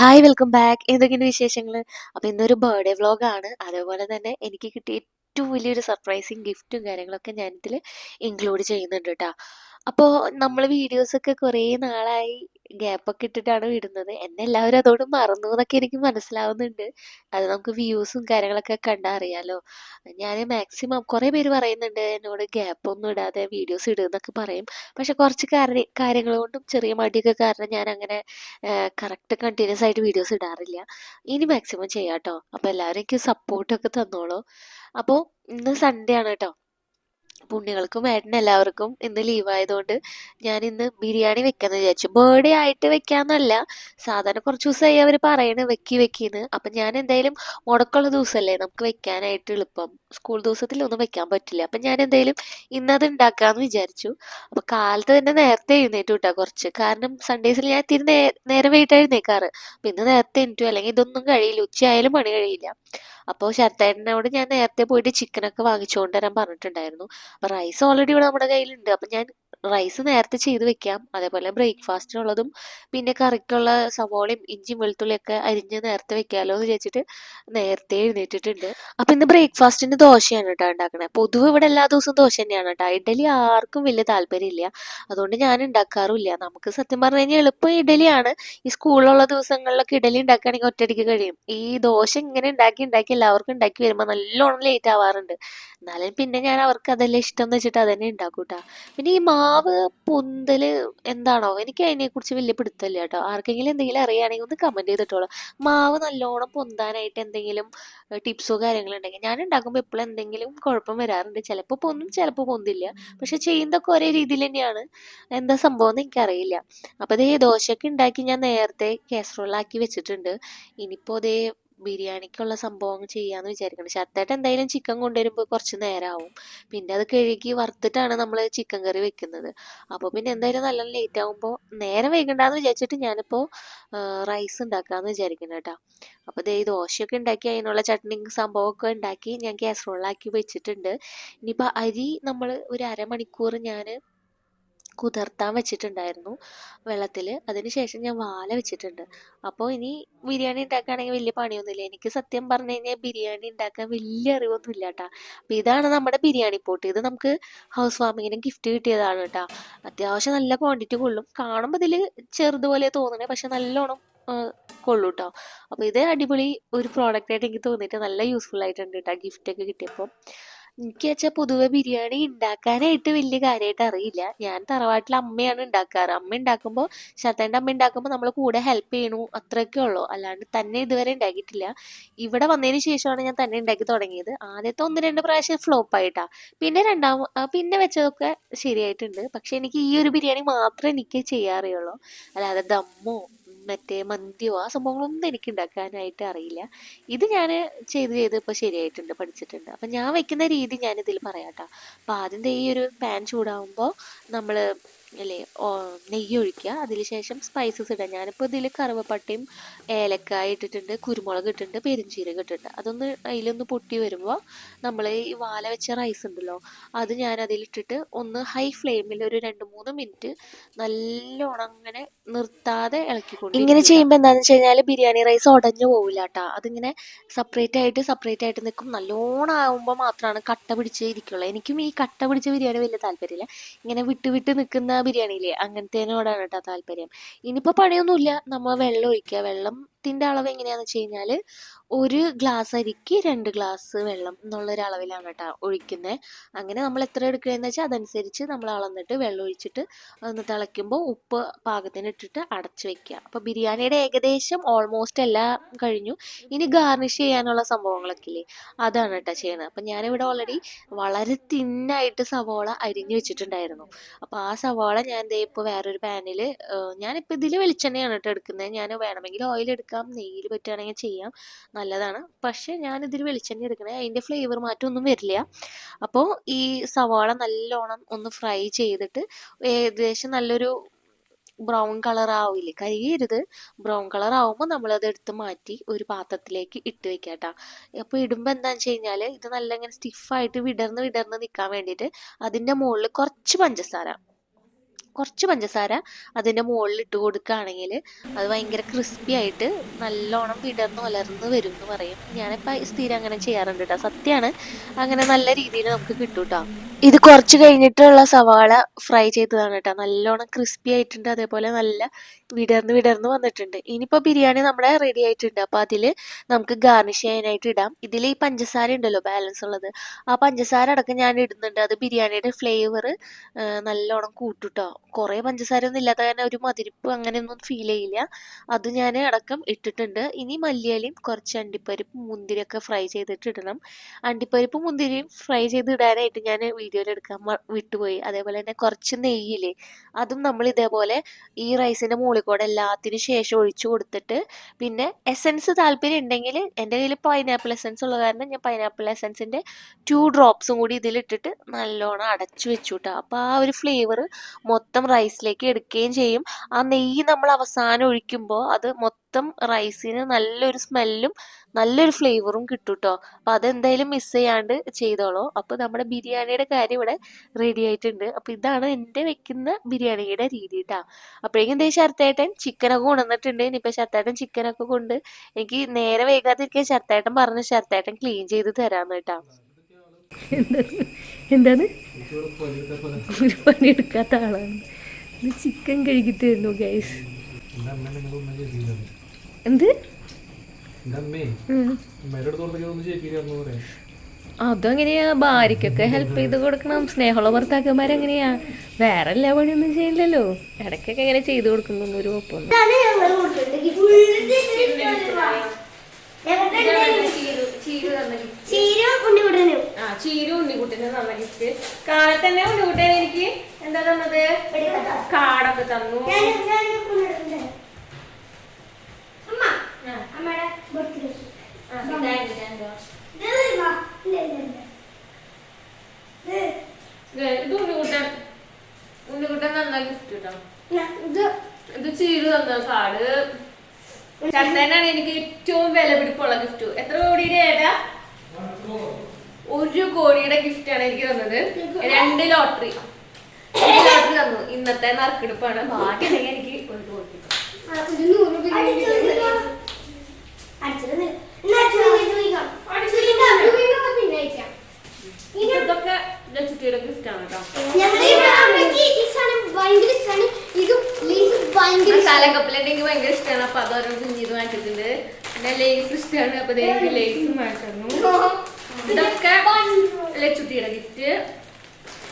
Hi welcome back എന്തൊക്കെയുണ്ട് വിശേഷങ്ങൾ അപ്പോൾ ഇന്നൊരു ബർത്ത്ഡേ വ്ളോഗാണ് അതേപോലെ തന്നെ എനിക്ക് കിട്ടിയ ഏറ്റവും വലിയൊരു സർപ്രൈസിങ് ഗിഫ്റ്റും കാര്യങ്ങളൊക്കെ ഞാനിതിൽ ഇൻക്ലൂഡ് ചെയ്യുന്നുണ്ട് കേട്ടോ അപ്പോൾ നമ്മൾ വീഡിയോസൊക്കെ കുറേ നാളായി ഗ്യാപ്പൊക്കെ ഇട്ടിട്ടാണ് വിടുന്നത്. എന്നെ എല്ലാവരും അതോട് മറന്നു എന്നൊക്കെ എനിക്ക് മനസ്സിലാവുന്നുണ്ട്. അത് നമുക്ക് വ്യൂസും കാര്യങ്ങളൊക്കെ കണ്ടാൽ അറിയാലോ. ഞാൻ മാക്സിമം കുറേ പേര് പറയുന്നുണ്ട് എന്നോട് ഗ്യാപ്പൊന്നും ഇടാതെ വീഡിയോസ് ഇടുന്നൊക്കെ പറയും. പക്ഷെ കുറച്ച് കാര്യ കാര്യങ്ങൾ കൊണ്ടും ചെറിയ മടിയൊക്കെ കാരണം ഞാൻ അങ്ങനെ കറക്റ്റ് കണ്ടിന്യൂസ് ആയിട്ട് വീഡിയോസ് ഇടാറില്ല. ഇനി മാക്സിമം ചെയ്യാം കേട്ടോ അപ്പോൾ എല്ലാവരും എനിക്ക് സപ്പോർട്ടൊക്കെ തന്നോളൂ. അപ്പോൾ ഇന്ന് സൺഡേ ആണ് കേട്ടോ പുണ്യങ്ങൾക്കും ഏട്ടനും എല്ലാവർക്കും ഇന്ന് ലീവായതുകൊണ്ട് ഞാൻ ഇന്ന് ബിരിയാണി വെക്കാന്ന് വിചാരിച്ചു. ബേർഡേ ആയിട്ട് വെക്കാന്നല്ല സാധാരണ കുറച്ച് ദിവസമായി അവർ പറയണ വെക്കി വെക്കിന്ന്. അപ്പം ഞാൻ എന്തായാലും മുടക്കമുള്ള ദിവസമല്ലേ നമുക്ക് വെക്കാനായിട്ട് എളുപ്പം. സ്കൂൾ ദിവസത്തിൽ ഒന്നും വെക്കാൻ പറ്റില്ല. അപ്പം ഞാൻ എന്തായാലും ഇന്നത് ഉണ്ടാക്കാന്ന് വിചാരിച്ചു. അപ്പം കാലത്ത് തന്നെ നേരത്തെ എഴുന്നേറ്റു വിട്ടാ കുറച്ച്. കാരണം സൺഡേസിൽ ഞാൻ ഇത്തിരി നേ നേരം വൈകിട്ട് എഴുന്നേക്കാറ് അപ്പം ഇന്ന് നേരത്തെ എണീറ്റു. അല്ലെങ്കിൽ ഇതൊന്നും കഴിയില്ല. ഉച്ചയായാലും പണി കഴിയില്ല. അപ്പോൾ ശരത്തേട്ടനോട് ഞാൻ നേരത്തെ പോയിട്ട് ചിക്കനൊക്കെ വാങ്ങിച്ചുകൊണ്ട് വരാൻ പറഞ്ഞിട്ടുണ്ടായിരുന്നു. അപ്പോൾ റൈസ് ഓൾറെഡി ഇവിടെ നമ്മുടെ കയ്യിലുണ്ട്. അപ്പം ഞാൻ റൈസ് നേരത്തെ ചെയ്ത് വെക്കാം. അതേപോലെ ബ്രേക്ക്ഫാസ്റ്റിനുള്ളതും പിന്നെ കറിക്കുള്ള സവോളയും ഇഞ്ചിയും വെളുത്തുള്ളിയൊക്കെ അരിഞ്ഞ് നേരത്തെ വെക്കാമല്ലോ എന്ന് വിചാരിച്ചിട്ട് നേരത്തെ എഴുന്നേറ്റിട്ടുണ്ട്. അപ്പം ഇന്ന് ബ്രേക്ക്ഫാസ്റ്റിന് ദോശയാണ് കേട്ടോ ഉണ്ടാക്കണേ. പൊതുവെ ഇവിടെ എല്ലാ ദിവസവും ദോശ തന്നെയാണ് കേട്ടോ. ഇഡലി ആർക്കും വലിയ താല്പര്യമില്ല. അതുകൊണ്ട് ഞാൻ ഉണ്ടാക്കാറുമില്ല. നമുക്ക് സത്യം പറഞ്ഞു കഴിഞ്ഞാൽ എളുപ്പം ഇഡലിയാണ്. ഈ സ്കൂളിലുള്ള ദിവസങ്ങളിലൊക്കെ ഇഡലി ഉണ്ടാക്കുകയാണെങ്കിൽ ഒറ്റയടിക്ക് കഴിയും. ഈ ദോശ ഇങ്ങനെ ഉണ്ടാക്കി ഉണ്ടാക്കി എല്ലാവർക്കും ഉണ്ടാക്കി വരുമ്പോൾ നല്ലോണം ലേറ്റ് ആവാറുണ്ട്. എന്നാലും പിന്നെ ഞാൻ അവർക്ക് അതെല്ലാം ഇഷ്ടം എന്ന് വെച്ചിട്ട് അതന്നെ ഉണ്ടാക്കൂട്ടാ പിന്നെ ഈ മാവ് പുന്തൽ എന്താണോ? എനിക്ക് അതിനെക്കുറിച്ച് വലിയ പിടുത്തമില്ല കേട്ടോ. ആർക്കെങ്കിലും എന്തെങ്കിലും അറിയുകയാണെങ്കിൽ ഒന്ന് കമന്റ് ചെയ്തിട്ടോളൂ. മാവ് നല്ലോണം പൊന്താനായിട്ട് എന്തെങ്കിലും ടിപ്സോ കാര്യങ്ങളോ ഉണ്ടെങ്കിൽ ഞാൻ ഉണ്ടാക്കുമ്പോൾ എപ്പോഴും എന്തെങ്കിലും കുഴപ്പം വരാറുണ്ട്. ചിലപ്പോൾ പൊന്നും ചിലപ്പോൾ പൊന്തില്ല. പക്ഷെ ചെയ്യുന്നതൊക്കെ ഒരേ രീതിയിൽ തന്നെയാണ്. എന്താ സംഭവം എന്ന് എനിക്കറിയില്ല. അപ്പോൾ അതേ ദോശയൊക്കെ ഉണ്ടാക്കി ഞാൻ നേരത്തെ കാസറോളാക്കി വെച്ചിട്ടുണ്ട്. ഇനിയിപ്പോൾ അതേ ബിരിയാണിക്കുള്ള സംഭവം ചെയ്യാന്ന് വിചാരിക്കണം. ശരത്തായിട്ട് എന്തായാലും ചിക്കൻ കൊണ്ടുവരുമ്പോൾ കുറച്ച് നേരമാവും പിന്നെ അത് കഴുകി വറുത്തിട്ടാണ് നമ്മൾ ചിക്കൻ കറി വെക്കുന്നത്. അപ്പോൾ പിന്നെ എന്തായാലും നല്ല ലേറ്റ് ആകുമ്പോൾ നേരം വൈകണ്ടെന്ന് വിചാരിച്ചിട്ട് ഞാനിപ്പോൾ റൈസ് ഉണ്ടാക്കാമെന്ന് വിചാരിക്കുന്നു കേട്ടോ അപ്പോൾ ദേ ദോശയൊക്കെ ഉണ്ടാക്കി അതിനുള്ള ചട്നി സംഭവമൊക്കെ ഉണ്ടാക്കി ഞാൻ കാസറോളാക്കി വെച്ചിട്ടുണ്ട്. ഇനിയിപ്പോൾ അരി നമ്മൾ ഒരു അരമണിക്കൂർ ഞാൻ കുതിർത്താൻ വെച്ചിട്ടുണ്ടായിരുന്നു വെള്ളത്തിൽ അതിന് ശേഷം ഞാൻ വാല വെച്ചിട്ടുണ്ട്. അപ്പോൾ ഇനി ബിരിയാണി ഉണ്ടാക്കുകയാണെങ്കിൽ വലിയ പണിയൊന്നുമില്ല. എനിക്ക് സത്യം പറഞ്ഞു കഴിഞ്ഞാൽ ബിരിയാണി ഉണ്ടാക്കാൻ വലിയ അറിവൊന്നും ഇല്ല കേട്ടോ. അപ്പം ഇതാണ് നമ്മുടെ ബിരിയാണി പോട്ട്. ഇത് നമുക്ക് ഹൗസ് വാമിങ്ങിനും ഗിഫ്റ്റ് കിട്ടിയതാണ് കേട്ടോ. അത്യാവശ്യം നല്ല ക്വാണ്ടിറ്റി കൊള്ളും. കാണുമ്പോൾ ഇതിൽ ചെറുതുപോലെ തോന്നണേ പക്ഷെ നല്ലോണം കൊള്ളു കേട്ടോ. അപ്പോൾ ഇത് അടിപൊളി ഒരു പ്രോഡക്റ്റ് ആയിട്ട് എനിക്ക് തോന്നിയിട്ട് നല്ല യൂസ്ഫുൾ ആയിട്ടുണ്ട് കേട്ടോ ഗിഫ്റ്റൊക്കെ കിട്ടിയപ്പോൾ എനിക്ക് വെച്ചാൽ പൊതുവെ ബിരിയാണി ഉണ്ടാക്കാനായിട്ട് വലിയ കാര്യമായിട്ട് അറിയില്ല. ഞാൻ തറവാട്ടിൽ അമ്മയാണ് ഉണ്ടാക്കാറ് അമ്മ ഉണ്ടാക്കുമ്പോൾ ശത്തേന്റെ അമ്മ ഉണ്ടാക്കുമ്പോൾ നമ്മൾ കൂടെ ഹെൽപ്പ് ചെയ്യണു. അത്രയൊക്കെ ഉള്ളൂ. അല്ലാണ്ട് തന്നെ ഇതുവരെ ഉണ്ടാക്കിയിട്ടില്ല ഇവിടെ വന്നതിന് ശേഷമാണ് ഞാൻ തന്നെ ഉണ്ടാക്കി തുടങ്ങിയത്. ആദ്യത്തെ ഒന്ന് രണ്ട് പ്രാവശ്യം ഫ്ലോപ്പ് ആയിട്ടാ. പിന്നെ രണ്ടാം പിന്നെ വെച്ചതൊക്കെ ശരിയായിട്ടുണ്ട്. പക്ഷെ എനിക്ക് ഈ ഒരു ബിരിയാണി മാത്രമേ എനിക്ക് ചെയ്യാറിയുള്ളൂ. അല്ലാതെ ദമ്മോ മറ്റേ മന്തിയോ ആ സംഭവങ്ങളൊന്നും എനിക്ക് ഉണ്ടാക്കാനായിട്ട് അറിയില്ല. ഇത് ഞാൻ ചെയ്ത് ചെയ്ത് ഇപ്പോൾ ശരിയായിട്ടുണ്ട് പഠിച്ചിട്ടുണ്ട്. അപ്പം ഞാൻ വെക്കുന്ന രീതി ഞാനിതിൽ പറയാം കേട്ടോ. അപ്പോൾ ആദ്യം ഈ ഒരു പാൻ ചൂടാവുമ്പോൾ നമ്മൾ അല്ലേ? നെയ്യ് ഒഴിക്കുക. അതിന് ശേഷം സ്പൈസസ് ഇടുക. ഞാനിപ്പോൾ ഇതിൽ കറുവപ്പട്ടയും ഏലക്കായ ഇട്ടിട്ടുണ്ട്. കുരുമുളക് ഇട്ടിട്ടുണ്ട്. പെരിഞ്ചീരകം ഇട്ടിട്ടുണ്ട്. അതൊന്ന് അതിലൊന്ന് പൊട്ടി വരുമ്പോൾ നമ്മൾ ഈ വാല വെച്ച റൈസ് ഉണ്ടല്ലോ അത് ഞാൻ അതിലിട്ടിട്ട് ഒന്ന് ഹൈ ഫ്ലെയിമിൽ ഒരു രണ്ട് മൂന്ന് മിനിറ്റ് നല്ലോണം അങ്ങനെ നിർത്താതെ ഇളക്കിക്കൊണ്ട് ഇങ്ങനെ ചെയ്യുമ്പോൾ എന്താണെന്ന് വെച്ച് കഴിഞ്ഞാൽ ബിരിയാണി റൈസ് ഉടഞ്ഞു പോവില്ല കേട്ടോ അതിങ്ങനെ സെപ്പറേറ്റ് ആയിട്ട് സെപ്പറേറ്റ് ആയിട്ട് നിൽക്കും നല്ലോണം ആവുമ്പോൾ മാത്രമാണ് കട്ട പിടിച്ച് ഇരിക്കുള്ളൂ. എനിക്കും ഈ കട്ട പിടിച്ച ബിരിയാണി വലിയ താല്പര്യമില്ല ഇങ്ങനെ വിട്ട് വിട്ട് നിൽക്കുന്ന ബിരിയാണിയില്ലേ? അങ്ങനത്തേനോടാണ് കേട്ടോ താല്പര്യം. ഇനിയിപ്പോൾ പണിയൊന്നുമില്ല. നമ്മൾ വെള്ളം ഒഴിക്കുക വെള്ളത്തിന്റെ അളവ് എങ്ങനെയാണെന്ന് വെച്ച് കഴിഞ്ഞാൽ ഒരു ഗ്ലാസ് അരിക്ക് രണ്ട് ഗ്ലാസ് വെള്ളം എന്നുള്ളൊരു അളവിലാണ് കേട്ടോ ഒഴിക്കുന്നത് അങ്ങനെ നമ്മൾ എത്ര എടുക്കുകയെന്ന് വെച്ചാൽ അതനുസരിച്ച് നമ്മൾ അളന്നിട്ട് വെള്ളം ഒഴിച്ചിട്ട് ഒന്ന് തിളയ്ക്കുമ്പോൾ ഉപ്പ് പാകത്തിന് ഇട്ടിട്ട് അടച്ചു വെക്കുക അപ്പോൾ ബിരിയാണിയുടെ ഏകദേശം ഓൾമോസ്റ്റ് എല്ലാം കഴിഞ്ഞു. ഇനി ഗാർണിഷ് ചെയ്യാനുള്ള സംഭവങ്ങളൊക്കെ ഇല്ലേ? അതാണ് കേട്ടോ ചെയ്യുന്നത് അപ്പം ഞാനിവിടെ ഓൾറെഡി വളരെ തിന്നായിട്ട് സവോള അരിഞ്ഞു വെച്ചിട്ടുണ്ടായിരുന്നു. അപ്പോൾ ആ സവോള ഞാൻ ഇപ്പോൾ വേറൊരു പാനിൽ ഞാനിപ്പോൾ ഇതിൽ വെളിച്ചെണ്ണയാണ് കേട്ടോ എടുക്കുന്നത് ഞാൻ വേണമെങ്കിൽ ഓയിൽ എടുക്കാം നെയ്യിൽ പറ്റുകയാണെങ്കിൽ ചെയ്യാം. നല്ലതാണ്. പക്ഷേ ഞാനിതിൽ വെളിച്ചെണ്ണ എടുക്കണേ. അതിന്റെ ഫ്ലേവർ മാറ്റമൊന്നും വരില്ല. അപ്പോൾ ഈ സവാള നല്ലോണം ഒന്ന് ഫ്രൈ ചെയ്തിട്ട് ഏകദേശം നല്ലൊരു ബ്രൗൺ കളർ ആവില്ലേ? കരിയരുത്. ബ്രൗൺ കളർ ആവുമ്പോൾ നമ്മളത് എടുത്ത് മാറ്റി ഒരു പാത്രത്തിലേക്ക് ഇട്ട് വെക്കുക കേട്ടോ. അപ്പോൾ ഇടുമ്പോൾ എന്താണെന്ന് വെച്ച് കഴിഞ്ഞാൽ ഇത് നല്ല ഇങ്ങനെ സ്റ്റിഫായിട്ട് വിടർന്ന് വിടർന്ന് നിൽക്കാൻ വേണ്ടിയിട്ട് അതിന്റെ മുകളിൽ കുറച്ച് പഞ്ചസാര കുറച്ച് പഞ്ചസാര അതിന്റെ മുകളിൽ ഇട്ട് കൊടുക്കുകയാണെങ്കിൽ അത് ഭയങ്കര ക്രിസ്പി ആയിട്ട് നല്ലോണം വിടർന്ന് ഉലർന്ന് വരും എന്ന് പറയും. ഞാനിപ്പോൾ സ്ഥിരം അങ്ങനെ ചെയ്യാറുണ്ട് കേട്ടോ സത്യമാണ് അങ്ങനെ നല്ല രീതിയിൽ നമുക്ക് കിട്ടും കേട്ടോ ഇത് കുറച്ച് കഴിഞ്ഞിട്ടുള്ള സവാള ഫ്രൈ ചെയ്തതാണ് കേട്ടോ. നല്ലോണം ക്രിസ്പി ആയിട്ടുണ്ട്. അതേപോലെ നല്ല വിടർന്ന് വിടർന്ന് വന്നിട്ടുണ്ട്. ഇനിയിപ്പോൾ ബിരിയാണി നമ്മുടെ റെഡി ആയിട്ടുണ്ട്. അപ്പോൾ അതിൽ നമുക്ക് ഗാർണിഷ് ചെയ്യാനായിട്ട് ഇടാം. ഇതിൽ ഈ പഞ്ചസാര ഉണ്ടല്ലോ ബാലൻസ് ഉള്ളത്. ആ പഞ്ചസാര അടക്കം ഞാൻ ഇടുന്നുണ്ട്. അത് ബിരിയാണിയുടെ ഫ്ലേവർ നല്ലോണം കൂട്ടുട്ടോ കുറേ പഞ്ചസാര ഒന്നും ഇല്ലാത്ത കാരണം ഒരു മതിരിപ്പ് അങ്ങനെയൊന്നും ഫീൽ ചെയ്യില്ല. അത് ഞാൻ അടക്കം ഇട്ടിട്ടുണ്ട്. ഇനി മല്ലിയിലയും കുറച്ച് അണ്ടിപ്പരിപ്പ് മുന്തിരിയൊക്കെ ഫ്രൈ ചെയ്തിട്ട് ഇടണം. അണ്ടിപ്പരിപ്പ് മുന്തിരിയും ഫ്രൈ ചെയ്ത് ഇടാനായിട്ട് ഞാൻ വീഡിയോയിൽ എടുക്കാൻ വിട്ടുപോയി. അതേപോലെ തന്നെ കുറച്ച് നെയ്യില്ലേ അതും നമ്മൾ ഇതേപോലെ ഈ റൈസിന്റെ മുകളിൽ കൂടെ എല്ലാത്തിനും ശേഷം ഒഴിച്ചു കൊടുത്തിട്ട് പിന്നെ എസൻസ് താല്പര്യം ഉണ്ടെങ്കിൽ എന്റെ കയ്യിൽ പൈനാപ്പിൾ എസൻസ് ഉള്ള കാരണം ഞാൻ പൈനാപ്പിൾ എസൻസിന്റെ ടു ഡ്രോപ്സും കൂടി ഇതിലിട്ടിട്ട് നല്ലോണം അടച്ചു വെച്ചു കേട്ടോ അപ്പോൾ ആ ഒരു ഫ്ലേവർ മൊത്തം റൈസിലേക്ക് എടുക്കുകയും ചെയ്യും. ആ നെയ്യ് നമ്മൾ അവസാനം ഒഴിക്കുമ്പോൾ അത് മൊത്തം റൈസിന് നല്ലൊരു സ്മെല്ലും നല്ലൊരു ഫ്ലേവറും കിട്ടും കേട്ടോ അപ്പോൾ അതെന്തായാലും മിസ് ചെയ്യാണ്ട് ചെയ്തോളൂ. അപ്പോൾ നമ്മുടെ ബിരിയാണിയുടെ കാര്യം ഇവിടെ റെഡി ആയിട്ടുണ്ട്. അപ്പോൾ ഇതാണ് എന്റെ വെക്കുന്ന ബിരിയാണിയുടെ രീതി കേട്ടോ അപ്പോഴേക്കും എന്തേ ശർത്തേട്ടൻ ചിക്കനൊക്കെ കൊണ്ടുവന്നിട്ടുണ്ട്. ഇനിയിപ്പോൾ ശർത്തേട്ടൻ ചിക്കനൊക്കെ കൊണ്ട് എനിക്ക് നേരെ വൈകാതിരിക്കാൻ ശർത്തേട്ടൻ പറഞ്ഞ്. ശർത്തേട്ടൻ ക്ലീൻ ചെയ്ത് തരാമെന്ന് കേട്ടോ. എന്താണ്? ഒരു പണി എടുക്കാത്ത ആളാണ് ചിക്കൻ കഴുകിട്ട് വരുന്നു ഗൈസ് എന്ത്? അതങ്ങനെയാ ഭാര്യക്കൊക്കെ ഹെൽപ്പ് ചെയ്ത് കൊടുക്കണം? സ്നേഹമുള്ള ഭർത്താക്കന്മാരെങ്ങനെയാ വേറെ എല്ലാ പണിയൊന്നും ചെയ്യില്ലല്ലോ. ഇടയ്ക്കൊക്കെ ഇങ്ങനെ ചെയ്തു കൊടുക്കുന്നു ഒരു കുഴപ്പമൊന്നും ചീരും ഉണ്ണിക്കുട്ടനും. ആ ചീരു ഉണ്ണിക്കുട്ടിന് തന്ന ഗിഫ്റ്റ് കാലത്ത് തന്നെ ഉണ്ണിക്കുട്ടൻ എനിക്ക് എന്താ തന്നത്? കാടൊക്കെ തന്നു ഞാൻ ഞാൻ കൊണ്ടുവരുന്നുണ്ട് അമ്മ അമ്മയുടെ ബർത്ത്ഡേ ആ, ഇതായിരുന്നു ഞാൻ ഇതാ. ഉണ്ണിക്കുട്ടൻ. ഉണ്ണിക്കുട്ടൻ തന്ന ഗിഫ്റ്റ് കേട്ടോ ഇത് ചീരു തന്ന ചട്ടനാണ് എനിക്ക് ഏറ്റവും വില പിടിപ്പുള്ള ഗിഫ്റ്റ് എത്ര കോടിയുടെ ഏതാ? ഒരു കോടിയുടെ ഗിഫ്റ്റ് ആണ് എനിക്ക് തന്നത്. രണ്ട് ലോട്ടറി. ലോട്ടറി തന്നു. ഇന്നത്തെ നറുക്കെടുപ്പാണ്. ബാക്കി എനിക്ക് ഇതൊക്കെ ലച്ചുട്ടിയുടെ ഗിഫ്റ്റ് ആണ് സാധനം ഭയങ്കര ഇഷ്ടമാണ് അപ്പൊ അതോരോ കുഞ്ഞിത് വാങ്ങിച്ചിട്ടുണ്ട്. പിന്നെ ലേസ് ഇഷ്ടമാണ് അപ്പൊ ലേസും വാങ്ങിച്ചു ഇതൊക്കെ ലച്ചുട്ടിയുടെ ഗിഫ്റ്റ്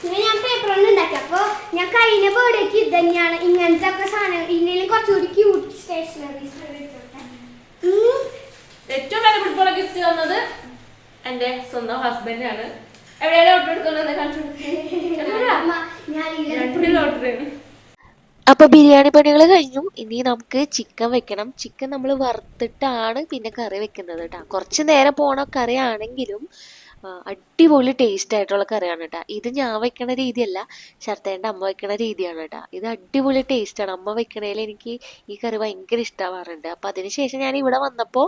പിന്നെ ഞാൻ പേപ്പറൊന്നും കൊണ്ട് ഉണ്ടാക്കി. അപ്പൊ ഞാൻ കഴിഞ്ഞ ബേർഡേക്ക് ഇത് തന്നെയാണ് ഇങ്ങനത്തെ ഒക്കെ സാധനം. ഇതിനെല്ലാം കുറച്ചുകൂടി ക്യൂട്ട് സ്റ്റേഷനറീസ് ഏറ്റവും വില പിടിപ്പുള്ള ഗിഫ്റ്റ് തന്നത് എന്റെ സ്വന്തം ഹസ്ബൻഡ് ആണ്. എവിടെയാണ് ലോട്ടറി എടുക്കുന്നത് രണ്ട് ലോട്ടറി അപ്പൊ ബിരിയാണി പണികൾ കഴിഞ്ഞു. ഇനി നമുക്ക് ചിക്കൻ വെക്കണം. ചിക്കൻ നമ്മൾ വറുത്തിട്ടാണ് പിന്നെ കറി വെക്കുന്നത് കേട്ടോ. കുറച്ച് നേരം പോണ കറി ആണെങ്കിലും അടിപൊളി ടേസ്റ്റ് ആയിട്ടുള്ള കറിയാണ് കേട്ടോ ഇത് ഞാൻ വെക്കണ രീതിയല്ല ശർത്തേന്റെ അമ്മ വെക്കണ രീതിയാണ് കേട്ടോ ഇത് അടിപൊളി ടേസ്റ്റാണ് അമ്മ വെക്കണേൽ എനിക്ക് ഈ കറി ഭയങ്കര ഇഷ്ടമാവാറുണ്ട് അപ്പം അതിനുശേഷം ഞാൻ ഇവിടെ വന്നപ്പോൾ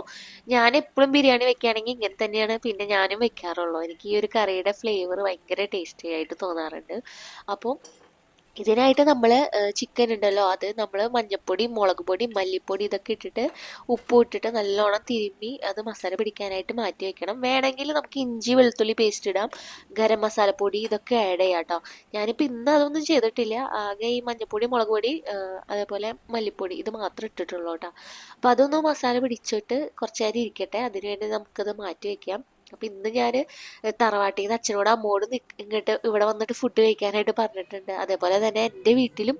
ഞാൻ എപ്പോഴും ബിരിയാണി വെക്കുകയാണെങ്കിൽ ഇങ്ങനെ തന്നെയാണ് പിന്നെ ഞാനും വെക്കാറുള്ളൂ. എനിക്ക് ഈ ഒരു കറിയുടെ ഫ്ലേവർ ഭയങ്കര ടേസ്റ്റി ആയിട്ട് തോന്നാറുണ്ട്. അപ്പോൾ ഇതിനായിട്ട് നമ്മൾ ചിക്കൻ ഉണ്ടല്ലോ അത് നമ്മൾ മഞ്ഞൾപ്പൊടി മുളക് പൊടി മല്ലിപ്പൊടി ഇതൊക്കെ ഇട്ടിട്ട് ഉപ്പ് ഇട്ടിട്ട് നല്ലോണം തിരുമ്മി അത് മസാല പിടിക്കാനായിട്ട് മാറ്റി വെക്കണം. വേണമെങ്കിൽ നമുക്ക് ഇഞ്ചി വെളുത്തുള്ളി പേസ്റ്റ് ഇടാം. ഗരം മസാലപ്പൊടി ഇതൊക്കെ ആഡ് ചെയ്യാം കേട്ടോ ഞാനിപ്പോൾ ഇന്ന് അതൊന്നും ചെയ്തിട്ടില്ല. ആകെ ഈ മഞ്ഞൾപ്പൊടി മുളക് പൊടി അതേപോലെ മല്ലിപ്പൊടി ഇത് മാത്രം ഇട്ടിട്ടുള്ളൂ കേട്ടോ അപ്പോൾ അതൊന്ന് മസാല പിടിച്ചിട്ട് കുറച്ച് നേരം ഇരിക്കട്ടെ. അതിനുവേണ്ടി നമുക്കത് മാറ്റി വെക്കാം. അപ്പം ഇന്ന് ഞാൻ തറവാട്ടിൽ നിന്ന് അച്ഛനോട് അമ്മോട് ഇങ്ങോട്ട് ഇവിടെ വന്നിട്ട് ഫുഡ് കഴിക്കാനായിട്ട് പറഞ്ഞിട്ടുണ്ട്. അതേപോലെ തന്നെ എന്റെ വീട്ടിലും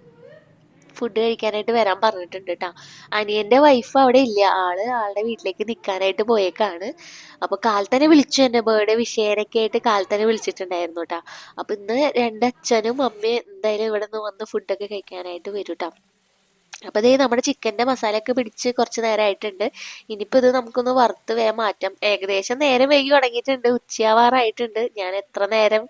ഫുഡ് കഴിക്കാനായിട്ട് വരാൻ പറഞ്ഞിട്ടുണ്ട് കേട്ടോ അനിയന്റെ വൈഫ് അവിടെ ഇല്ല. ആൾ ആളുടെ വീട്ടിലേക്ക് നിൽക്കാനായിട്ട് പോയേക്കാണ്. അപ്പോൾ കാൽ തന്നെ വിളിച്ചു എന്റെ ബേർഡേ വിഷയനൊക്കെ ആയിട്ട് കാൽ തന്നെ വിളിച്ചിട്ടുണ്ടായിരുന്നു കേട്ടോ അപ്പോൾ ഇന്ന് രണ്ടച്ഛനും അമ്മയും എന്തായാലും ഇവിടെ നിന്ന് വന്ന് ഫുഡൊക്കെ കഴിക്കാനായിട്ട് വരും കേട്ടോ അപ്പോൾ ഇതേ നമ്മുടെ ചിക്കന്റെ ഒക്കെ പിടിച്ച് കുറച്ച് നേരമായിട്ടുണ്ട് ഇനിയിപ്പോൾ ഇത് നമുക്കൊന്ന് വറുത്ത് വേഗം മാറ്റാം. ഏകദേശം നേരം വൈകി തുടങ്ങിയിട്ടുണ്ട്. ഉച്ചയാവാറായിട്ടുണ്ട്. ഞാൻ എത്ര നേരം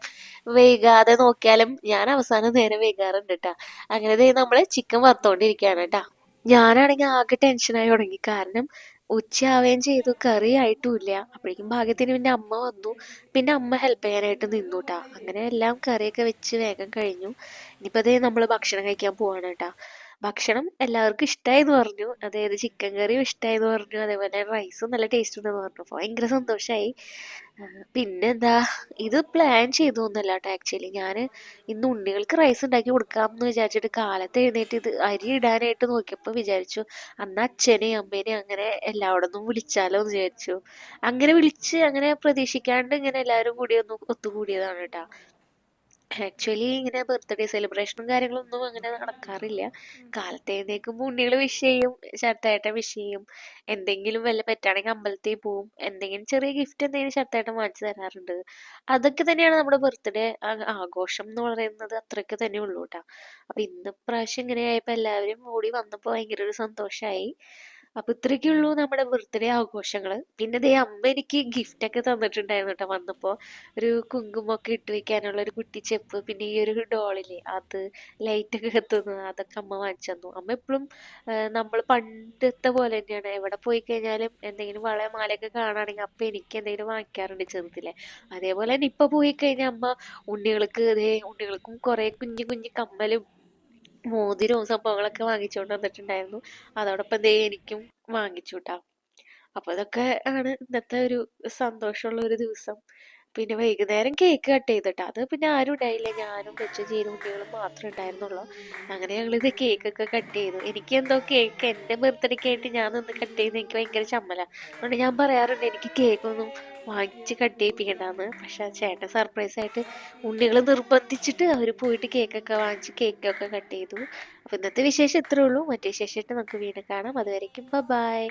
വൈകാതെ നോക്കിയാലും ഞാൻ അവസാനം നേരം വൈകാറുണ്ട് കേട്ടോ അങ്ങനെ ദേ നമ്മൾ ചിക്കൻ വറുത്തുകൊണ്ടിരിക്കുകയാണ് കേട്ടോ ഞാനാണെങ്കിൽ ആകെ ടെൻഷനായി തുടങ്ങി. കാരണം ഉച്ചയാവുകയും ചെയ്തു കറി ആയിട്ടുമില്ല അപ്പോഴേക്കും ഭാഗ്യത്തിന് പിന്നെ അമ്മ വന്നു. പിന്നെ അമ്മ ഹെൽപ്പ് ചെയ്യാനായിട്ട് നിന്നു കേട്ടാ അങ്ങനെ എല്ലാം കറിയൊക്കെ വെച്ച് വേഗം കഴിഞ്ഞു. ഇനിയിപ്പോൾ അതേ നമ്മൾ ഭക്ഷണം കഴിക്കാൻ പോവാണ് കേട്ടാ ഭക്ഷണം എല്ലാവർക്കും ഇഷ്ടമായി എന്ന് പറഞ്ഞു. അതായത് ചിക്കൻ കറിയും ഇഷ്ടമായി എന്ന് പറഞ്ഞു. അതേപോലെ റൈസും നല്ല ടേസ്റ്റ് ഉണ്ടെന്ന് പറഞ്ഞു. അപ്പോൾ ഭയങ്കര സന്തോഷമായി പിന്നെന്താ? ഇത് പ്ലാൻ ചെയ്തൊന്നുമല്ല കേട്ടോ ആക്ച്വലി ഞാൻ ഇന്ന് ഉണ്ണികൾക്ക് റൈസ് ഉണ്ടാക്കി കൊടുക്കാമെന്ന് വിചാരിച്ചിട്ട് കാലത്ത് എഴുന്നേറ്റ് ഇത് അരി ഇടാനായിട്ട് നോക്കിയപ്പോൾ വിചാരിച്ചു അന്ന് അച്ഛനെയും അമ്മേനെയും അങ്ങനെ എല്ലായിടത്തും വിളിച്ചാലോ എന്ന് വിചാരിച്ചു. അങ്ങനെ വിളിച്ച് അങ്ങനെ പ്രതീക്ഷിക്കാണ്ട് ഇങ്ങനെ എല്ലാവരും കൂടി ഒന്ന് ഒത്തുകൂടിയതാണ് കേട്ടോ. ആക്ച്വലി ഇങ്ങനെ ബർത്ത്ഡേ സെലിബ്രേഷനും കാര്യങ്ങളൊന്നും അങ്ങനെ നടക്കാറില്ല. കാലത്ത് എഴുന്നേൽക്കുമ്പോൾ ഉണ്ണികൾ വിഷ് ചെയ്യും ശരത്തേട്ടൻ വിഷ് ചെയ്യും. എന്തെങ്കിലും വല്ല പറ്റുകയാണെങ്കിൽ അമ്പലത്തിൽ പോവും. എന്തെങ്കിലും ചെറിയ ഗിഫ്റ്റ് എന്തെങ്കിലും ശരത്തേട്ടൻ വാങ്ങിച്ചു തരാറുണ്ട്. അതൊക്കെ തന്നെയാണ് നമ്മുടെ ബർത്ത്ഡേ ആഘോഷം എന്ന് പറയുന്നത്. അത്രയ്ക്ക് തന്നെ ഉള്ളൂ കേട്ടോ അപ്പം ഇന്ന് പ്രാവശ്യം ഇങ്ങനെ ആയപ്പോൾ എല്ലാവരും ഓടി വന്നപ്പോൾ ഭയങ്കര ഒരു സന്തോഷമായി അപ്പോൾ ഇത്രയൊക്കെ ഉള്ളൂ നമ്മുടെ ബർത്ത്ഡേ ആഘോഷങ്ങൾ പിന്നെ ദേ അമ്മ എനിക്ക് ഗിഫ്റ്റ് ഒക്കെ തന്നിട്ടുണ്ടായിരുന്നു കേട്ടോ വന്നപ്പോൾ ഒരു കുങ്കുമൊക്കെ ഇട്ട് വെക്കാനുള്ള ഒരു കുട്ടി ചെപ്പ് പിന്നെ ഈ ഒരു ഡോളില്ലേ അത് ലൈറ്റൊക്കെ കത്തുന്നത് അതൊക്കെ അമ്മ വാങ്ങിച്ചു തന്നു. അമ്മ എപ്പോഴും നമ്മൾ പണ്ടത്തെ പോലെ തന്നെയാണ്. എവിടെ പോയി കഴിഞ്ഞാലും എന്തെങ്കിലും വള മാലയൊക്കെ കാണുകയാണെങ്കിൽ അപ്പം എനിക്ക് എന്തെങ്കിലും വാങ്ങിക്കാറുണ്ട് ചെറുതിലെ. അതേപോലെ തന്നെ ഇപ്പം പോയി കഴിഞ്ഞാൽ അമ്മ ഉണ്ണികൾക്ക് ഇതേ ഉണ്ണികൾക്കും കുറേ കുഞ്ഞു കുഞ്ഞു കമ്മലും മോതിരവും സംഭവങ്ങളൊക്കെ വാങ്ങിച്ചുകൊണ്ട് വന്നിട്ടുണ്ടായിരുന്നു. അതോടൊപ്പം ദേ എനിക്കും വാങ്ങിച്ചു കേട്ടോ അപ്പോൾ ഇതൊക്കെ ആണ് ഇന്നത്തെ ഒരു സന്തോഷമുള്ള ഒരു ദിവസം. പിന്നെ വൈകുന്നേരം കേക്ക് കട്ട് ചെയ്തിട്ട്. അത് പിന്നെ ആരും ഉണ്ടായില്ല. ഞാനും വെച്ച ഉണ്ണികളും മാത്രമേ ഉണ്ടായിരുന്നുള്ളൂ. അങ്ങനെ ഞങ്ങളിത് കേക്കൊക്കെ കട്ട് ചെയ്തു. എനിക്ക് എന്തോ കേക്ക് എന്റെ ബർത്ത്ഡേക്ക് ആയിട്ട് ഞാൻ നിന്ന് കട്ട് ചെയ്യുന്നത് എനിക്ക് ഭയങ്കര ചമ്മല. അതുകൊണ്ട് ഞാൻ പറയാറുണ്ട് എനിക്ക് കേക്കൊന്നും വാങ്ങിച്ച് കട്ട് ചെയ്യിപ്പിക്കണ്ടെന്ന്. പക്ഷെ ചേട്ടൻ സർപ്രൈസ് ആയിട്ട് ഉണ്ണികൾ നിർബന്ധിച്ചിട്ട് അവർ പോയിട്ട് കേക്കൊക്കെ വാങ്ങിച്ച് കേക്കൊക്കെ കട്ട് ചെയ്തു. അപ്പോൾ ഇന്നത്തെ വിശേഷം ഇത്രേ ഉള്ളൂ. മറ്റേ വിശേഷമായിട്ട് നമുക്ക് വീണ്ടും കാണാം. അതുവരയ്ക്കും ബൈ.